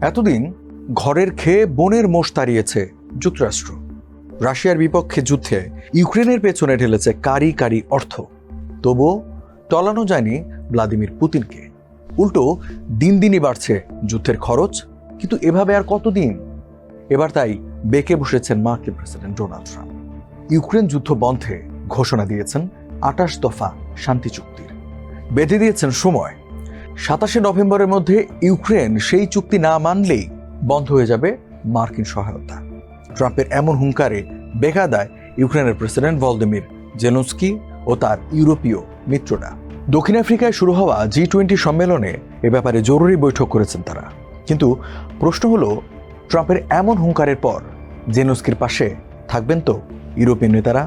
এতদিন ঘরের খেয়ে বনের মোষ তাড়িয়েছে যুক্তরাষ্ট্র। রাশিয়ার বিপক্ষে যুদ্ধে ইউক্রেনের পেছনে ঢেলেছে কারি কারি অর্থ। তবুও টলানো যায়নি ভ্লাদিমির পুতিনকে। উল্টো, দিন দিনই বাড়ছে যুদ্ধের খরচ, কিন্তু এভাবে আর কতদিন? এবার তাই বেঁকে বসেছেন মার্কিন প্রেসিডেন্ট ডোনাল্ড ট্রাম্প। ইউক্রেন যুদ্ধ বন্ধে ঘোষণা দিয়েছেন আটাশ দফা শান্তি চুক্তির। বেঁধে দিয়েছেন সময় সাতাশে নভেম্বরের মধ্যে ইউক্রেন সেই চুক্তি না মানলেই বন্ধ হয়ে যাবে মার্কিন সহায়তা। ট্রাম্পের এমন হুঙ্কারে বেকাদায় ইউক্রেনের প্রেসিডেন্ট ভলদিমির জেলুস্কি ও তার ইউরোপীয় মিত্ররা। দক্ষিণ আফ্রিকায় শুরু হওয়া জি টোয়েন্টি সম্মেলনে এ ব্যাপারে জরুরি বৈঠক করেছেন তারা। কিন্তু প্রশ্ন হলো, ট্রাম্পের এমন হুঙ্কারের পর জেনুস্কির পাশে থাকবেন তো ইউরোপীয় নেতারা?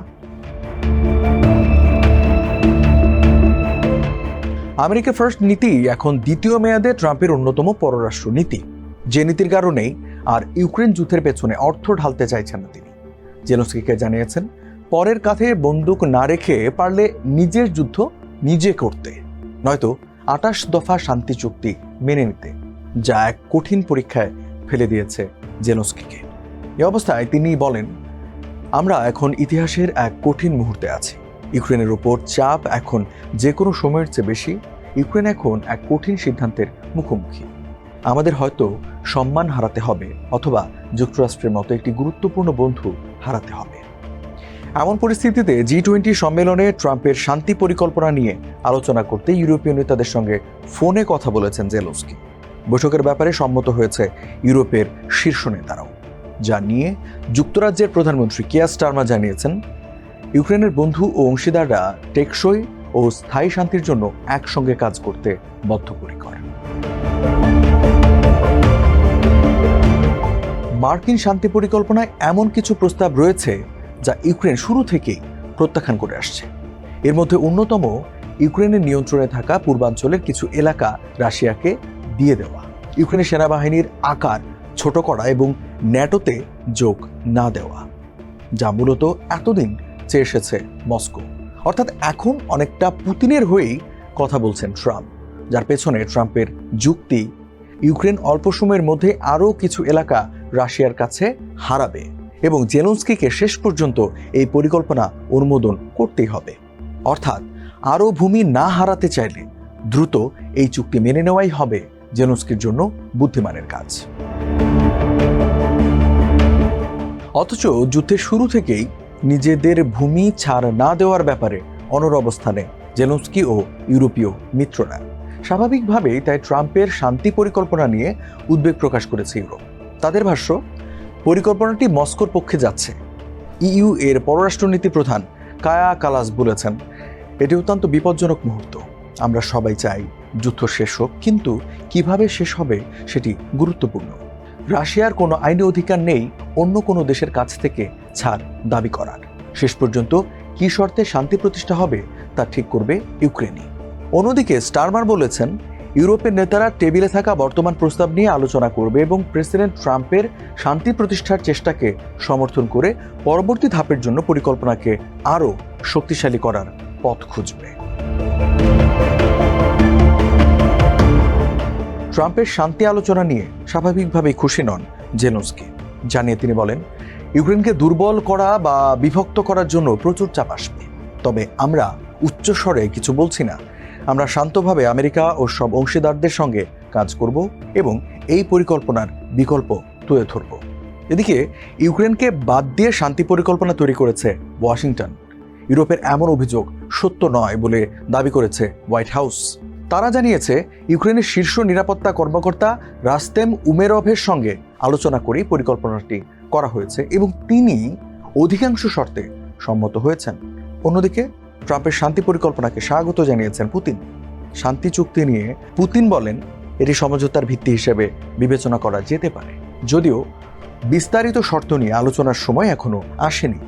আমেরিকা ফার্স্ট নীতি এখন দ্বিতীয় মেয়াদে ট্রাম্পের অন্যতম পররাষ্ট্র নীতি। যে নীতির কারণেই আর ইউক্রেন যুদ্ধের পেছনে অর্থ ঢালতে চাইছেন না তিনি। জেনস্কিকে জানিয়েছেন, পরের কাঁধে বন্দুক না রেখে পারলে নিজের যুদ্ধ নিজে করতে। নয়তো আটাশ দফা শান্তি চুক্তি মেনে নিতে। যা এক কঠিন পরীক্ষায় ফেলে দিয়েছে জেনস্কিকে এ অবস্থায় তিনি বলেন, আমরা এখন ইতিহাসের এক কঠিন মুহূর্তে আছি। ইউক্রেনের উপর চাপ এখন যে কোনো সময়ের চেয়ে বেশি, ইউক্রেন এখন এক কঠিন সিদ্ধান্তের মুখোমুখি। আমাদের হয়তো সম্মান হারাতে হবে অথবা যুক্তরাষ্ট্রের মতো একটি গুরুত্বপূর্ণ বন্ধু হারাতে হবে। এমন পরিস্থিতিতে জি টোয়েন্টি সম্মেলনে ট্রাম্পের শান্তি পরিকল্পনা নিয়ে আলোচনা করতে ইউরোপীয় নেতাদের সঙ্গে ফোনে কথা বলেছেন জেলোস্কি। বৈঠকের ব্যাপারে সম্মত হয়েছে ইউরোপের শীর্ষ নেতারাও। যা নিয়ে যুক্তরাজ্যের প্রধানমন্ত্রী কিয়া স্টারমা জানিয়েছেন ইউক্রেনের বন্ধু ও অংশীদাররা টেকসই ও স্থায়ী শান্তির জন্য একসঙ্গে কাজ করতে বদ্ধপরিকর। মার্কিন শান্তি পরিকল্পনায় এমন কিছু প্রস্তাব রয়েছে যা ইউক্রেন শুরু থেকেই প্রত্যাখ্যান করে আসছে। এর মধ্যে অন্যতম ইউক্রেনের নিয়ন্ত্রণে থাকা পূর্বাঞ্চলের কিছু এলাকা রাশিয়াকে দিয়ে দেওয়া। ইউক্রেনের সেনাবাহিনীর আকার ছোট করা এবং ন্যাটোতে যোগ না দেওয়া, যা মূলত এতদিন চেয়ে এসেছে মস্কো। অর্থাৎ এখন অনেকটা পুতিনের হয়েই কথা বলছেন ট্রাম্প, যার পেছনে ট্রাম্পের যুক্তি। ইউক্রেন অল্প সময়ের মধ্যে আরও কিছু এলাকা রাশিয়ার কাছে হারাবে এবং জেলন্সকিকে শেষ পর্যন্ত এই পরিকল্পনা অনুমোদন করতেই হবে। অর্থাৎ আরও ভূমি না হারাতে চাইলে দ্রুত এই চুক্তি মেনে নেওয়াই হবে জেলন্সকির জন্য বুদ্ধিমানের কাজ। অথচ যুদ্ধের শুরু থেকেই নিজেদের ভূমি ছাড় না দেওয়ার ব্যাপারে অনর অবস্থানে জেলন্সকি ও ইউরোপীয় মিত্ররা। স্বাভাবিকভাবেই তাই ট্রাম্পের শান্তি পরিকল্পনা নিয়ে উদ্বেগ প্রকাশ করেছে ইউরোপ। তাদের ভাষ্য, পরিকল্পনাটি মস্কোর পক্ষে যাচ্ছে। ইইউ এর পররাষ্ট্রনীতি প্রধান কায়া কালাস বলেছেন, এটি অত্যন্ত বিপজ্জনক মুহূর্ত। আমরা সবাই চাই যুদ্ধ শেষ হোক, কিন্তু কীভাবে শেষ হবে সেটি গুরুত্বপূর্ণ। রাশিয়ার কোনো আইনি অধিকার নেই, অন্য কোনো দেশের কাছ থেকে ছাড় দাবি করার। শেষ পর্যন্ত কি শর্তে শান্তি প্রতিষ্ঠা হবে তা ঠিক করবে ইউক্রেনই। অন্যদিকে স্টারমার বলেছেন, ইউরোপের নেতারা টেবিলে থাকা বর্তমান প্রস্তাব নিয়ে আলোচনা করবে এবং প্রেসিডেন্ট ট্রাম্পের শান্তি প্রতিষ্ঠার চেষ্টাকে সমর্থন করে পরবর্তী ধাপের জন্য পরিকল্পনাকে আরও শক্তিশালী করার পথ খুঁজবে। ট্রাম্পের শান্তি আলোচনা নিয়ে স্বাভাবিকভাবেই খুশি নন জেনোসকে। জানিয়ে তিনি বলেন ইউক্রেনকে দুর্বল করা বা বিভক্ত করার জন্য প্রচুর চাপ আসবে। তবে আমরা উচ্চস্বরে কিছু বলছি না। আমরা শান্তভাবে আমেরিকা ও সব অংশীদারদের সঙ্গে কাজ করব এবং এই পরিকল্পনার বিকল্প তুলে ধরব। এদিকে, ইউক্রেনকে বাদ দিয়ে শান্তি পরিকল্পনা তৈরি করেছে ওয়াশিংটন। ইউরোপের এমন অভিযোগ সত্য নয় বলে দাবি করেছে হোয়াইট হাউস। তারা জানিয়েছে, ইউক্রেনের শীর্ষ নিরাপত্তা কর্মকর্তা রাস্তেম উমেরভের সঙ্গে আলোচনা করেই পরিকল্পনাটি করা হয়েছে এবং তিনি অধিকাংশ শর্তে সম্মত হয়েছেন। অন্যদিকে ট্রাম্পের শান্তি পরিকল্পনাকে স্বাগত জানিয়েছেন পুতিন। শান্তি চুক্তি নিয়ে পুতিন বলেন, এটি সমঝোতার ভিত্তি হিসেবে বিবেচনা করা যেতে পারে। যদিও বিস্তারিত শর্ত নিয়ে আলোচনার সময় এখনও আসেনি।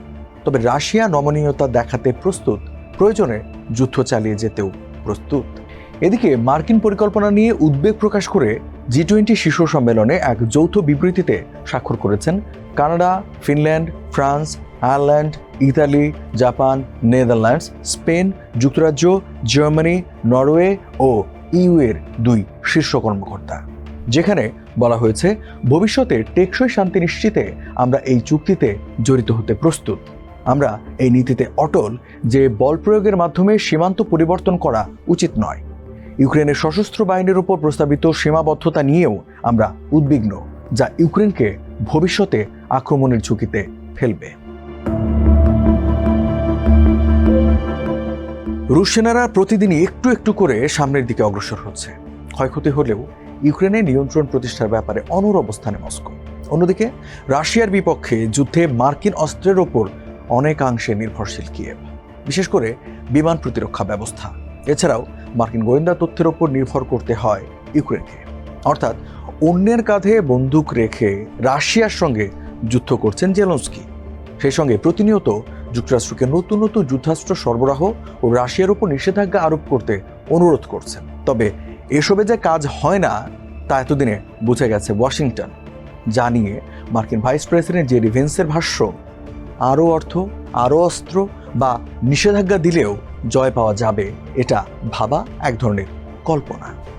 তবে রাশিয়া নমনীয়তা দেখাতে প্রস্তুত, প্রয়োজনে যুদ্ধ চালিয়ে যেতেও প্রস্তুত। এদিকে মার্কিন পরিকল্পনা নিয়ে উদ্বেগ প্রকাশ করে জি টোয়েন্টি শীর্ষ সম্মেলনে এক যৌথ বিবৃতিতে স্বাক্ষর করেছেন Canada, Finland, France, Ireland, Italy, Japan, Netherlands, Spain, যুক্তরাজ্য, জার্মানি, নরওয়ে ও ইউ এর দুই শীর্ষ কর্মকর্তা। যেখানে বলা হয়েছে, ভবিষ্যতে টেকসই শান্তি নিশ্চিতে আমরা এই চুক্তিতে জড়িত হতে প্রস্তুত। আমরা এই নীতিতে অটল যে বল প্রয়োগের মাধ্যমে সীমান্ত পরিবর্তন করা উচিত নয়। ইউক্রেনের সশস্ত্র বাহিনীর উপর প্রস্তাবিত সীমাবদ্ধতা নিয়েও আমরা উদ্বিগ্ন, যা ইউক্রেনকে ভবিষ্যতে আক্রমণের ঝুঁকিতে ফেলবে। রুশ সেনারা প্রতিদিনই একটু একটু করে সামনের দিকে অগ্রসর হচ্ছে। ক্ষয়ক্ষতি হলেও ইউক্রেনে নিয়ন্ত্রণ প্রতিষ্ঠার ব্যাপারে অনর অবস্থানে মস্কো। অন্যদিকে, রাশিয়ার বিপক্ষে যুদ্ধে মার্কিন অস্ত্রের ওপর অনেকাংশে নির্ভরশীল কিয়েভ। বিশেষ করে বিমান প্রতিরক্ষা ব্যবস্থা। এছাড়াও মার্কিন গোয়েন্দা তথ্যের ওপর নির্ভর করতে হয় ইউক্রেনকে। অর্থাৎ, অন্যের কাঁধে বন্দুক রেখে রাশিয়ার সঙ্গে যুদ্ধ করছেন জেলন্সকি। সেই সঙ্গে প্রতিনিয়ত যুক্তরাষ্ট্রকে নতুন নতুন যুদ্ধাস্ত্র সরবরাহ ও রাশিয়ার উপর নিষেধাজ্ঞা আরোপ করতে অনুরোধ করছেন। তবে, এসবে যে কাজ হয় না, তা এতদিনে বুঝে গেছে ওয়াশিংটন। যা নিয়ে মার্কিন ভাইস প্রেসিডেন্ট জেডি ভেন্সের ভাষ্য, আরও অর্থ, আরও অস্ত্র বা নিষেধাজ্ঞা দিলেও জয় পাওয়া যাবে এটা ভাবা এক ধরনের কল্পনা।